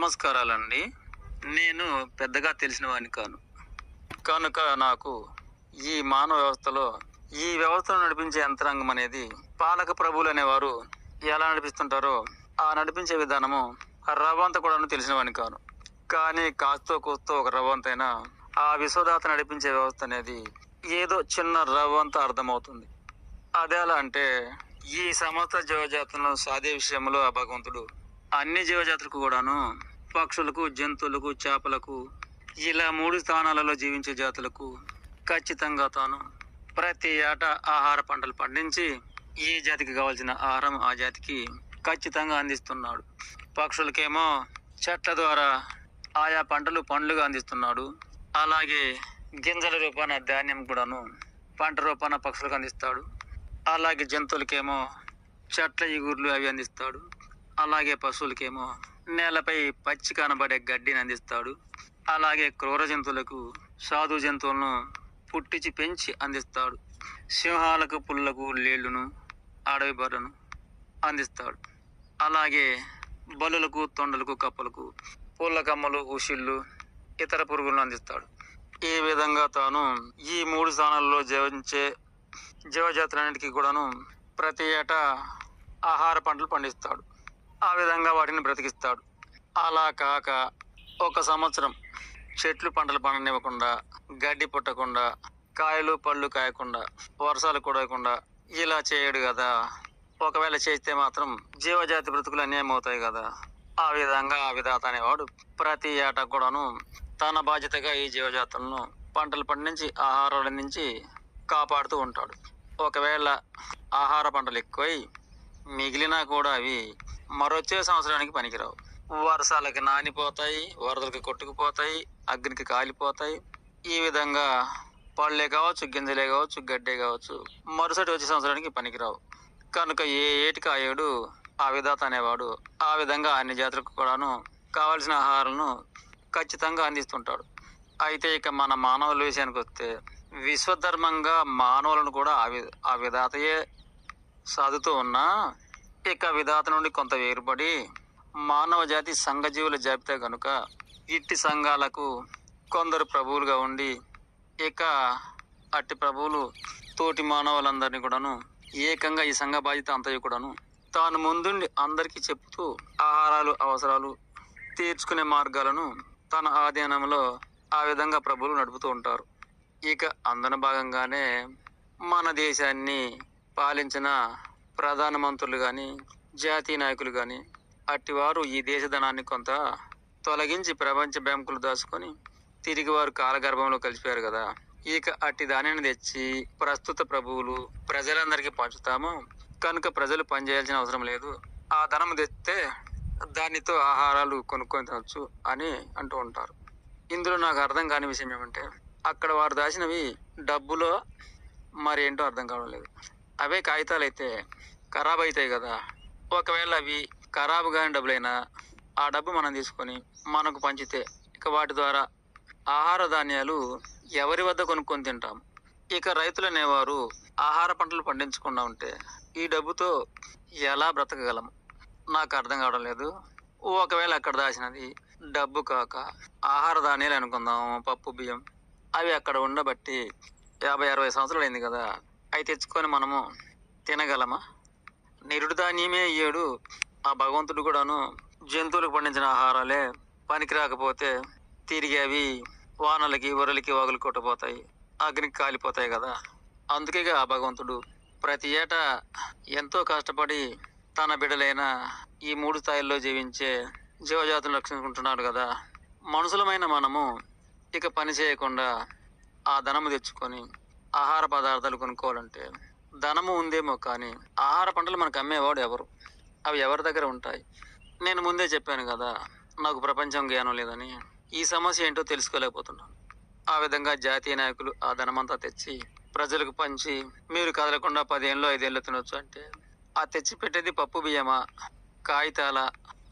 నమస్కారాలండి. నేను పెద్దగా తెలిసిన వాడిని కాను. కనుక నాకు ఈ మానవ వ్యవస్థలో ఈ వ్యవస్థను నడిపించే యంత్రాంగం అనేది పాలక ప్రభువులు అనేవారు ఎలా నడిపిస్తుంటారో ఆ నడిపించే విధానము రవ్వంత కూడా తెలిసిన వాడిని కాను. కానీ కాస్తో కూస్తో ఒక రవ్వంతైనా ఆ విశ్వదాత నడిపించే వ్యవస్థ అనేది ఏదో చిన్న రవ్వంత అర్థమవుతుంది. అదెలా అంటే ఈ సమస్త జీవజాతులను సాదే విషయంలో ఆ భగవంతుడు అన్ని జీవజాతులకు కూడాను పక్షులకు జంతువులకు చేపలకు ఇలా మూడు స్థానాలలో జీవించే జాతులకు ఖచ్చితంగా తాను ప్రతి ఏటా ఆహార పంటలు పండించి ఈ జాతికి కావాల్సిన ఆహారం ఆ జాతికి ఖచ్చితంగా అందిస్తున్నాడు. పక్షులకేమో చెట్ల ద్వారా ఆయా పంటలు పండ్లుగా అందిస్తున్నాడు. అలాగే గింజల రూపాన ధాన్యం కూడాను పంట రూపాన పక్షులకు అందిస్తాడు. అలాగే జంతువులకేమో చెట్ల ఇగుర్లు అవి అందిస్తాడు. అలాగే పశువులకేమో నేలపై పచ్చి కనబడే గడ్డిని అందిస్తాడు. అలాగే క్రూర జంతువులకు సాధు జంతువులను పుట్టించి పెంచి అందిస్తాడు. సింహాలకు పుల్లకు లేళ్ళును అడవి బర్రను అందిస్తాడు. అలాగే బలులకు తొండలకు కప్పలకు పూల కమ్మలు ఉషిళ్ళు ఇతర పురుగులను అందిస్తాడు. ఈ విధంగా తాను ఈ మూడు స్థానాల్లో జీవించే జీవజాతులన్నిటికీ కూడాను ప్రతి ఏటా ఆహార పంటలు పండిస్తాడు. ఆ విధంగా వాటిని బ్రతికిస్తాడు. అలా కాక ఒక సంవత్సరం చెట్లు పంటలు పండనివ్వకుండా గడ్డి పుట్టకుండా కాయలు పళ్ళు కాయకుండా వర్షాలు కుడవకుండా ఇలా చేయడు కదా. ఒకవేళ చేస్తే మాత్రం జీవజాతి బ్రతుకులు అన్యాయం అవుతాయి కదా. ఆ విధంగా ఆ విధాత అనేవాడు ప్రతి ఏటా కూడాను తన బాధ్యతగా ఈ జీవజాతులను పంటలు పండించి ఆహారాలు అందించి కాపాడుతూ ఉంటాడు. ఒకవేళ ఆహార పంటలు ఎక్కువై మిగిలినా కూడా అవి మరొచ్చే సంవత్సరానికి పనికిరావు. వర్షాలకి నానిపోతాయి వరదలకి కొట్టుకుపోతాయి అగ్నికి కాలిపోతాయి. ఈ విధంగా పళ్ళే కావచ్చు గింజలే కావచ్చు గడ్డే కావచ్చు మరుసటి వచ్చే సంవత్సరానికి పనికిరావు. కనుక ఏ ఏటికి ఆ ఏడు ఆ విధాత అనేవాడు ఆ విధంగా అన్ని జాతులకు కూడాను కావలసిన ఆహారాలను ఖచ్చితంగా అందిస్తుంటాడు. అయితే ఇక మన మానవుల విషయానికి వస్తే విశ్వధర్మంగా మానవులను కూడా ఆ వి ఆ విధాతయే సాధుతూ ఉన్నా ఇక విధాత నుండి కొంత వేరుపడి మానవ జాతి సంఘజీవుల జాబితా కనుక ఇట్టి సంఘాలకు కొందరు ప్రభువులుగా ఉండి ఇక అట్టి ప్రభువులు తోటి మానవులందరినీ కూడాను ఏకంగా ఈ సంఘ బాధ్యత అంతయు కూడాను తాను ముందుండి అందరికీ చెప్తూ ఆహారాలు అవసరాలు తీర్చుకునే మార్గాలను తన ఆధీనంలో ఆ విధంగా ప్రభువులు నడుపుతూ ఉంటారు. ఇక అందన భాగంగానే మన దేశాన్ని పాలించిన ప్రధానమంత్రులు కానీ జాతీయ నాయకులు కానీ అట్టివారు ఈ దేశ ధనాన్ని కొంత తొలగించి ప్రపంచ బ్యాంకులు దాచుకొని తిరిగి వారు కాలగర్భంలో కలిసిపోయారు కదా. ఇక అట్టి దానిని తెచ్చి ప్రస్తుత ప్రభువులు ప్రజలందరికీ పంచుతాము. కనుక ప్రజలు పనిచేయాల్సిన అవసరం లేదు. ఆ ధనం తెస్తే దానితో ఆహారాలు కొనుక్కొని తినచ్చు అని అంటూ ఉంటారు. ఇందులో నాకు అర్థం కాని విషయం ఏమంటే అక్కడ వారు దాచినవి డబ్బులో మరి ఏంటో అర్థం కావడం లేదు. అవే కాగితాలు అయితే ఖరాబ్ అవుతాయి కదా. ఒకవేళ అవి ఖరాబ్ కాని డబ్బులైనా ఆ డబ్బు మనం తీసుకొని మనకు పంచితే ఇక వాటి ద్వారా ఆహార ధాన్యాలు ఎవరి వద్ద కొనుక్కొని తింటాం. ఇక రైతులు అనేవారు ఆహార పంటలు పండించకుండా ఉంటే ఈ డబ్బుతో ఎలా బ్రతకగలం? నాకు అర్థం కావడం లేదు. ఒకవేళ అక్కడ దాచినది డబ్బు కాక ఆహార ధాన్యాలు అనుకుందాం పప్పు బియ్యం అవి అక్కడ ఉండబట్టి యాభై అరవై సంవత్సరాలు అయింది కదా అవి తెచ్చుకొని మనము తినగలమా? నిరుడు ధాన్యమే ఏడు ఆ భగవంతుడు కూడాను జంతువులకు పండించిన ఆహారాలే పనికి రాకపోతే తిరిగి అవి వానలకి వరలకి వాగులు కొట్టబోతాయి అగ్నికి కాలిపోతాయి కదా. అందుకే ఆ భగవంతుడు ప్రతి ఏటా ఎంతో కష్టపడి తన బిడ్డలైన ఈ మూడు స్థాయిల్లో జీవించే జీవజాతులు రక్షించుకుంటున్నాడు కదా. మనుషులమైన మనము ఇక పని చేయకుండా ఆ ధనము తెచ్చుకొని ఆహార పదార్థాలు కొనుక్కోవాలంటే ధనము ఉందేమో కానీ ఆహార పంటలు మనకు అమ్మేవాడు ఎవరు? అవి ఎవరి దగ్గర ఉంటాయి? నేను ముందే చెప్పాను కదా నాకు ప్రపంచం జ్ఞానం లేదని. ఈ సమస్య ఏంటో తెలుసుకోలేకపోతున్నాను. ఆ విధంగా జాతీయ నాయకులు ఆ ధనమంతా తెచ్చి ప్రజలకు పంచి మీరు కదలకుండా పదేళ్ళు ఐదేళ్ళు తినొచ్చు అంటే ఆ తెచ్చి పెట్టేది పప్పు బియ్యమా కాగితాల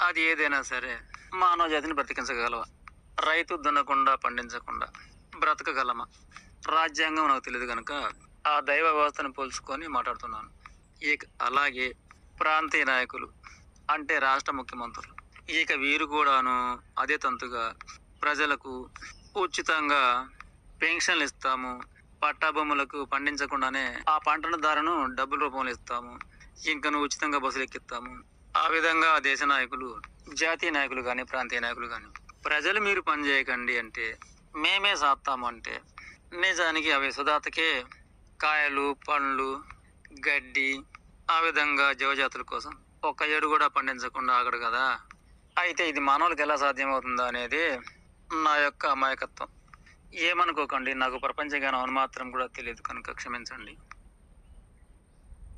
అది ఏదైనా సరే మానవ జాతిని బ్రతికించగలవా? రైతు దున్నకుండా పండించకుండా బ్రతకగలమా? రాజ్యాంగం నాకు తెలియదు కనుక ఆ దైవ వ్యవస్థను పోల్చుకొని మాట్లాడుతున్నాను. ఇక అలాగే ప్రాంతీయ నాయకులు అంటే రాష్ట్ర ముఖ్యమంత్రులు. ఇక వీరు కూడాను అదే తంతుగా ప్రజలకు ఉచితంగా పెన్షన్లు ఇస్తాము. పట్టాభూములకు పండించకుండానే ఆ పంటను ధరను డబ్బుల రూపంలో ఇస్తాము. ఇంకను ఉచితంగా బస్సులు ఎక్కిస్తాము. ఆ విధంగా దేశ నాయకులు జాతీయ నాయకులు కానీ ప్రాంతీయ నాయకులు కానీ ప్రజలు మీరు పని చేయకండి అంటే మేమే సాత్తాము అంటే నిజానికి అవి సుధాతకే కాయలు పండ్లు గడ్డి ఆ విధంగా జీవజాతుల కోసం ఒక్క ఏడు కూడా పండించకుండా ఆగడు కదా. అయితే ఇది మానవులకు ఎలా సాధ్యమవుతుందో అనేది నా యొక్క అమాయకత్వం. ఏమనుకోకండి నాకు ప్రపంచ జ్ఞానం మాత్రం కూడా తెలియదు కనుక క్షమించండి.